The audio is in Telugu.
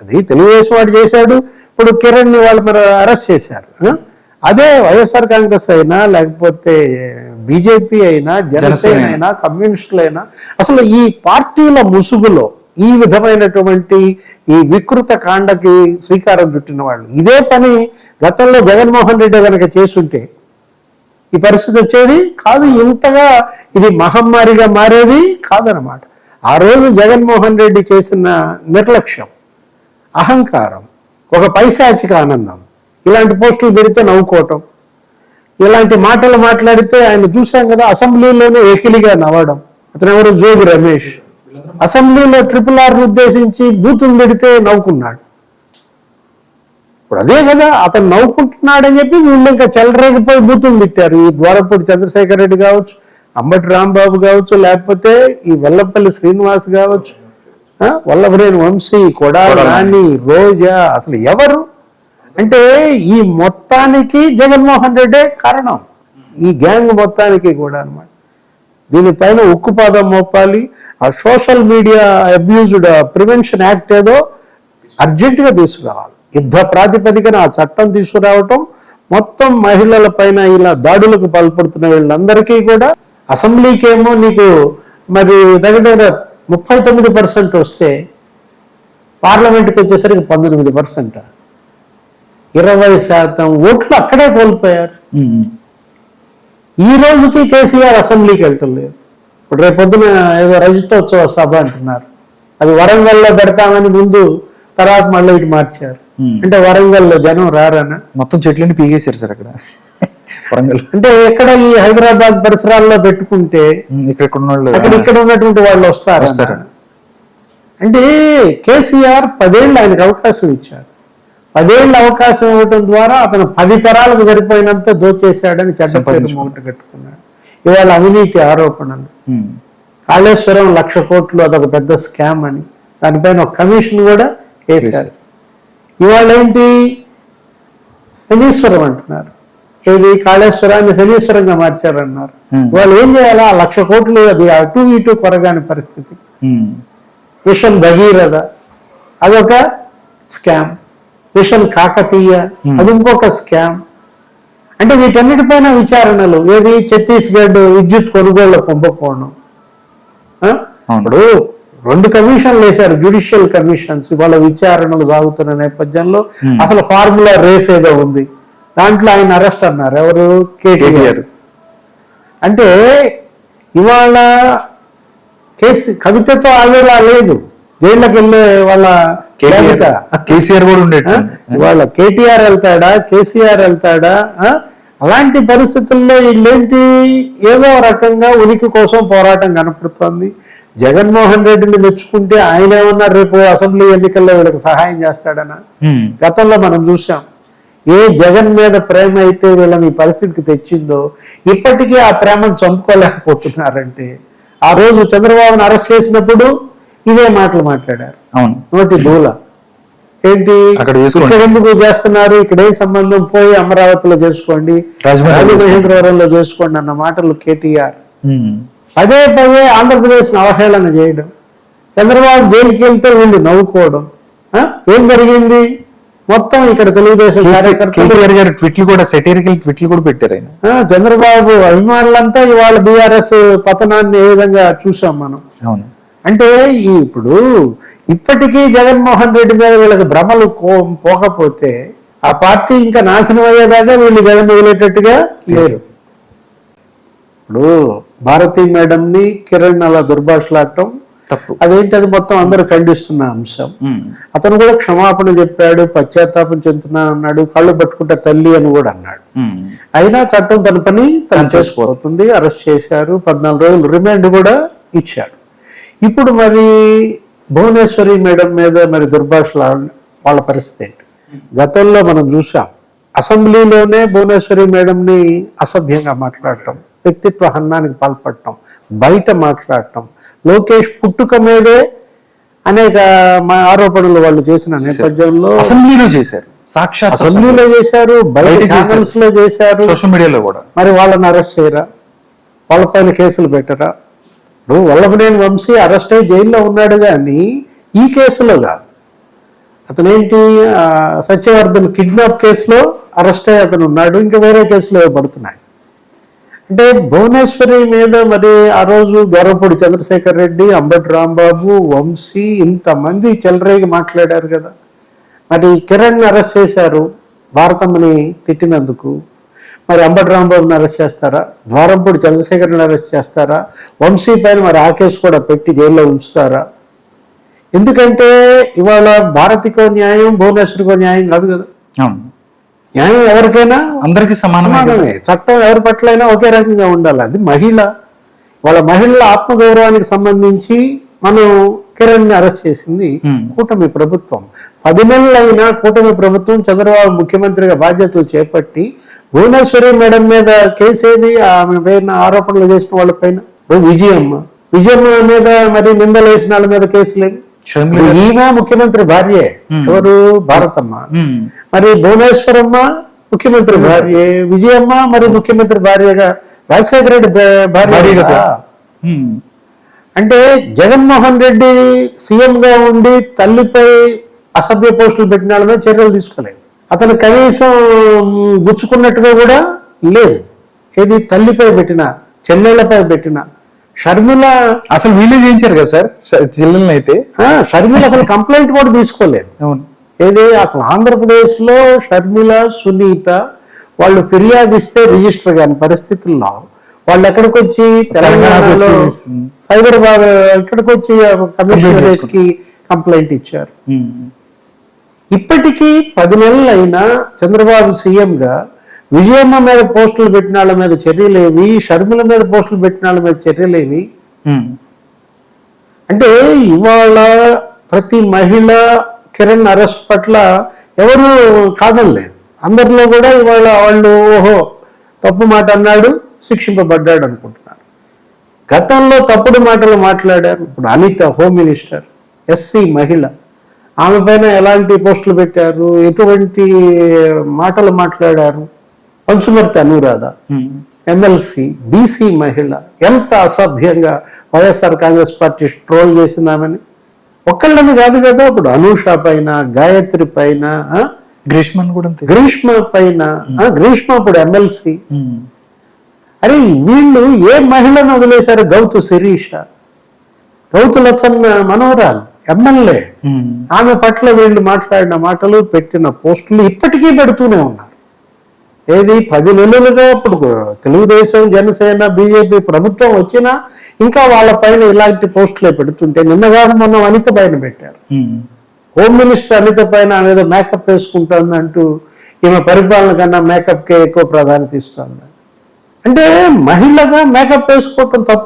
అది తెలుగుదేశం వాడు చేశాడు ఇప్పుడు కిరణ్ని వాళ్ళు మరి అరెస్ట్ చేశారు? అదే వైఎస్ఆర్ కాంగ్రెస్ అయినా లేకపోతే బీజేపీ అయినా జనసేన అయినా కమ్యూనిస్టులు అయినా అసలు ఈ పార్టీల ముసుగులో ఈ విధమైనటువంటి ఈ వికృత కాండకి శ్రీకారం చుట్టిన వాళ్ళు ఇదే పని గతంలో జగన్మోహన్ రెడ్డి కనుక చేసుంటే ఈ పరిస్థితి వచ్చేది? కాదు ఇంతగా ఇది మహమ్మారిగా మారేది? కాదనమాట ఆ రోజు జగన్మోహన్ రెడ్డి చేసిన నిర్లక్ష్యం అహంకారం ఒక పైశాచిక ఆనందం. ఇలాంటి పోస్టులు పెడితే నవ్వుకోవటం. ఇలాంటి మాటలు మాట్లాడితే ఆయన చూశాం కదా అసెంబ్లీలోనే ఏకిలిగా నవ్వడం. అతను ఎవరు? జోగి రమేష్. అసెంబ్లీలో ట్రిపుల్ ఆర్ను ఉద్దేశించి బూతులు తిడితే నవ్వుకున్నాడు. ఇప్పుడు అదే కదా అతను నవ్వుకుంటున్నాడని చెప్పి వీళ్ళు ఇంకా చెలరేగిపోయి బూతులు తిట్టారు. ఈ ద్వారపూడి చంద్రశేఖర్ రెడ్డి కావచ్చు అంబటి రాంబాబు కావచ్చు లేకపోతే ఈ వెల్లపల్లి శ్రీనివాస్ కావచ్చు వల్లభనేని వంశీ కొడాలి నాని రోజా అసలు ఎవరు? అంటే ఈ మొత్తానికి జగన్మోహన్ రెడ్డే కారణం. ఈ గ్యాంగ్ మొత్తానికి కూడా అన్నమాట. దీనిపైన ఉక్కుపాదం మోపాలి. ఆ social media abused prevention act ఏదో అర్జెంటుగా తీసుకురావాలి. యుద్ధ ప్రాతిపదికన ఆ చట్టం తీసుకురావటం మొత్తం మహిళల పైన ఇలా దాడులకు పాల్పడుతున్న వీళ్ళందరికీ కూడా అసెంబ్లీకి ఏమో నీకు మరి దగ్గర దగ్గర ముప్పై తొమ్మిది పర్సెంట్ వస్తే పార్లమెంట్కి వచ్చేసరికి పంతొమ్మిది పర్సెంట్. ఇరవై శాతం ఓట్లు అక్కడే కోల్పోయారు. ఈ రోజుకి కేసీఆర్ అసెంబ్లీకి వెళ్ళలేదు ఇప్పుడు రేపు పొద్దున ఏదో రజతోత్సవ సభ అంటున్నారు. అది వరంగల్లో పెడతామని ముందు తర్వాత మళ్ళీ ఇటు మార్చారు. అంటే వరంగల్లో జనం రారనా? మొత్తం చెట్లన్నీ పీకేశారు సార్ అక్కడ. వరంగల్. అంటే ఎక్కడ ఈ హైదరాబాద్ పరిసరాల్లో పెట్టుకుంటే ఇక్కడ అక్కడ ఇక్కడ ఉన్నటువంటి వాళ్ళు వస్తారు? వస్తారు. అంటే కేసీఆర్ పదేళ్ళు ఆయనకు అవకాశం ఇచ్చారు. పదేళ్ళు అవకాశం ఇవ్వడం ద్వారా అతను పది తరాలకు సరిపోయినంత దోచేశాడని చెడ్డ పేరు మూట కట్టుకున్నాడు. ఇవాళ అవినీతి ఆరోపణలు. కాళేశ్వరం లక్ష కోట్లు అదొక పెద్ద స్కామ్ అని. దానిపైన ఒక కమిషన్ కూడా వేశారు ఇవాళ ఏంటి? శనీశ్వరం అంటున్నారు. ఏది కాళేశ్వరాన్ని శనీశ్వరంగా మార్చారన్నారు. Hmm. వాళ్ళు ఏం చేయాలా? ఆ లక్ష కోట్లు అది అటు ఇటు కొరగాని పరిస్థితి. ఉమ్. మిషన్ భగీరథ అదొక స్కామ్. మిషన్ కాకతీయ అది ఇంకొక స్కామ్. అంటే వీటన్నిటిపైన విచారణలు ఏది ఛత్తీస్గఢ్ విద్యుత్ కొనుగోళ్ళ ఆ? అవును. ఇప్పుడు రెండు కమిషన్లు వేశారు జ్యుడిషియల్ కమిషన్స్. ఇవాళ విచారణలు సాగుతున్న నేపథ్యంలో అసలు ఫార్ములా రేస్ ఏదో ఉంది. దాంట్లో ఆయన అరెస్ట్ అన్నారు. ఎవరు? కేటీఆర్. అంటే ఇవాళ కేసు కవితతో ఆగేలా లేదు. జైళ్ళకి వెళ్ళే వాళ్ళ. కేసీఆర్ కూడా ఆ? ఉండేది ఇవాళ కేటీఆర్ వెళ్తాడా? కేసీఆర్ వెళ్తాడా? అలాంటి పరిస్థితుల్లో వీళ్ళేంటి? ఏదో రకంగా ఉనికి కోసం పోరాటం కనపడుతోంది. జగన్మోహన్ రెడ్డిని మెచ్చుకుంటే ఆయన ఏమన్నా రేపు అసెంబ్లీ ఎన్నికల్లో వీళ్ళకి సహాయం చేస్తాడనా. గతంలో మనం చూసాం ఏ జగన్ మీద ప్రేమ అయితే వీళ్ళని ఈ పరిస్థితికి తెచ్చిందో ఇప్పటికీ ఆ ప్రేమను చంపుకోలేకపోతున్నారంటే ఆ రోజు చంద్రబాబును అరెస్ట్ చేసినప్పుడు ఇవే మాటలు మాట్లాడారు. అవును. నోటి దూల. ఏంటి. ఇక్కడ ఎందుకు చేస్తున్నారు? ఇక్కడ ఏం సంబంధం? పోయి అమరావతిలో చేసుకోండి. రాజమహేంద్రవరంలో చేసుకోండి. అన్న మాటలు కేటీఆర్. ఉమ్. పదే పదే ఆంధ్రప్రదేశ్ అవహేళన చేయడం చంద్రబాబు జైలుకి వెళ్తే వీళ్ళు నవ్వుకోవడం? ఏం జరిగింది? మొత్తం ఇక్కడ తెలుగుదేశం కార్యకర్తలు ట్విట్లు కూడా సెటీరికల్ ట్విట్లు కూడా పెట్టారు ఆయన. చంద్రబాబు అభిమానులంతా ఇవాళ బీఆర్ఎస్ పతనాన్ని ఏ విధంగా చూసాం మనం. అవును. అంటే ఈ ఇప్పుడు ఇప్పటికీ జగన్మోహన్ రెడ్డి మీద వీళ్ళకి భ్రమలు పోకపోతే ఆ పార్టీ ఇంకా నాశనం అయ్యేదాకా వీళ్ళు జగన్ వదిలేటట్టుగా లేరు. ఇప్పుడు భారతీ మేడంని కిరణ్ అలా దుర్భాషలాడటం తప్పు. అదేంటి? అది మొత్తం అందరూ ఖండిస్తున్న అంశం. అతను కూడా క్షమాపణ చెప్పాడు పశ్చాత్తాపం చెందుతున్నా అన్నాడు కళ్ళు పట్టుకుంటే తల్లి అని కూడా అన్నాడు. అయినా చట్టం తన పని తను చేసుకోబోతుంది అరెస్ట్ చేశారు పద్నాలుగు రోజులు రిమాండ్ కూడా ఇచ్చారు. ఇప్పుడు మరి భువనేశ్వరి మేడం మీద మరి దుర్భాషలు వాళ్ళ పరిస్థితి ఏంటి? గతంలో మనం చూసాం అసెంబ్లీలోనే భువనేశ్వరి మేడంని అసభ్యంగా మాట్లాడటం. వ్యక్తిత్వ హన్నానికి పాల్పడటం బయట మాట్లాడటం. లోకేష్ పుట్టుక మీదే అనేక మా ఆరోపణలు వాళ్ళు చేసిన నేపథ్యంలో అసెంబ్లీలో చేశారు. సాక్షాత్ అసెంబ్లీలో చేశారు బయట. ఛానల్స్లో చేశారు. సోషల్ మీడియాలో కూడా. మరి వాళ్ళని అరెస్ట్ చేయరా? వాళ్ళపైన కేసులు పెట్టరా? ఇప్పుడు వల్లభనేని వంశీ అరెస్ట్ అయ్యి జైల్లో ఉన్నాడు కానీ ఈ కేసులో కాదు. అతనేంటి? సత్యవర్ధన్ కిడ్నాప్ కేసులో అరెస్ట్ అయ్యి అతను ఉన్నాడు. ఇంకా వేరే కేసులో పడుతున్నాయి. అంటే భువనేశ్వరి మీద మరి ఆ రోజు గౌరవపూడి చంద్రశేఖర్ రెడ్డి అంబటి రాంబాబు వంశీ ఇంతమంది చెలరేగి మాట్లాడారు కదా. మరి కిరణ్ అరెస్ట్ చేశారు భారతమ్మని తిట్టినందుకు. మరి అంబటి రాంబాబుని అరెస్ట్ చేస్తారా? ద్వారంపూడి చంద్రశేఖర్ని అరెస్ట్ చేస్తారా? వంశీ పైన మరి ఆ కేసు కూడా పెట్టి జైల్లో ఉంచుతారా? ఎందుకంటే ఇవాళ భారతికో న్యాయం భువనేశ్వరికో న్యాయం కాదు కదా. అవును. న్యాయం ఎవరికైనా అందరికి సమానమే చట్టం ఎవరి పట్లైనా ఒకే రకంగా ఉండాలి. అది మహిళ. వాళ్ళ మహిళల ఆత్మగౌరవానికి సంబంధించి మనం కిరణ్ని అరెస్ట్ చేసింది. కూటమి ప్రభుత్వం. పది నెలలైనా కూటమి ప్రభుత్వం చంద్రబాబు ముఖ్యమంత్రిగా బాధ్యతలు చేపట్టి భువనేశ్వరి మేడం మీద కేసు ఏది ఆమె పైన ఆరోపణలు చేసిన వాళ్ళ పైన. విజయమ్మ. విజయమ్మ మీద మరి నిందలు వేసిన వాళ్ళ మీద కేసులేవి షర్మిల ఈమె ముఖ్యమంత్రి భార్యే ఎవరు? భారతమ్మ. మరి భువనేశ్వరమ్మ ముఖ్యమంత్రి భార్య విజయమ్మ మరి ముఖ్యమంత్రి భార్యగా రాజశేఖర రెడ్డి భార్య. అంటే జగన్మోహన్ రెడ్డి సీఎం గా ఉండి తల్లిపై అసభ్య పోస్టులు పెట్టిన వాళ్ళ మీద చర్యలు తీసుకోలేదు. అతను కనీసం గుచ్చుకున్నట్టుగా కూడా లేదు. ఏది తల్లిపై పెట్టిన చెల్లెళ్ళపై పెట్టిన షర్మిల అసలు వీళ్ళే చేయించారు కదా సార్? చెల్లెల్ని అయితే. షర్మిల అసలు కంప్లైంట్ కూడా తీసుకోలేదు. అవును. ఏది? అసలు ఆంధ్రప్రదేశ్లో షర్మిల సునీత వాళ్ళు ఫిర్యాదు ఇస్తే రిజిస్టర్ కాని పరిస్థితుల్లో వాళ్ళు ఎక్కడికి వచ్చి తెలంగాణలో వచ్చి, సైబరాబాద్ ఇక్కడికి వచ్చి కమిషనరేట్కి కంప్లైంట్ ఇచ్చారు. ఇప్పటికీ పది నెలలు అయినా చంద్రబాబు సీఎం గా విజయమ్మ మీద పోస్టులు పెట్టిన వాళ్ళ మీద చర్యలేవి షర్మిల మీద పోస్టులు పెట్టిన వాళ్ళ మీద చర్యలేవి. అంటే ఇవాళ ప్రతి మహిళ కిరణ్ అరెస్ట్ పట్ల ఎవరు కాదనలేదు అందరిలో కూడా ఇవాళ వాళ్ళు ఓహో తప్పు మాట అన్నాడు శిక్షింపబడ్డాడు అనుకుంటున్నారు. గతంలో తప్పుడు మాటలు మాట్లాడారు. ఇప్పుడు అనిత హోమ్ మినిస్టర్ ఎస్సీ మహిళ ఆమె పైన ఎలాంటి పోస్టులు పెట్టారు? ఎటువంటి మాటలు మాట్లాడారు? పంచుమర్తి అనురాధ. ఎమ్మెల్సీ బీసీ మహిళ ఎంత అసభ్యంగా వైఎస్ఆర్ కాంగ్రెస్ పార్టీ ట్రోల్ చేసిందామని. ఒక్కళ్ళని కాదు కదా ఇప్పుడు అనూష పైన గాయత్రి పైన గ్రీష్మన్ కూడా గ్రీష్మ పైన గ్రీష్మ ఇప్పుడు ఎమ్మెల్సీ. అరే వీళ్ళు ఏ మహిళను వదిలేశారు? గౌతు శిరీష. గౌతు లచ్చన్న మనోరాలు ఎమ్మెల్యే. ఆమె పట్ల వీళ్ళు మాట్లాడిన మాటలు పెట్టిన పోస్టులు ఇప్పటికీ పెడుతూనే ఉన్నారు. ఏది? పది నెలలుగా ఇప్పుడు తెలుగుదేశం జనసేన బీజేపీ ప్రభుత్వం వచ్చినా ఇంకా వాళ్ళ పైన ఇలాంటి పోస్టులే పెడుతుంటే నిన్నగా మొన్న అనిత పైన పెట్టారు. హోమ్. మినిస్టర్ అనిత పైన ఆమె ఏదో మేకప్ వేసుకుంటుంది అంటూ ఈమె పరిపాలన కన్నా మేకప్కే ఎక్కువ ప్రాధాన్యత ఇస్తుంది. అంటే మహిళగా మేకప్ వేసుకోవటం తప్పు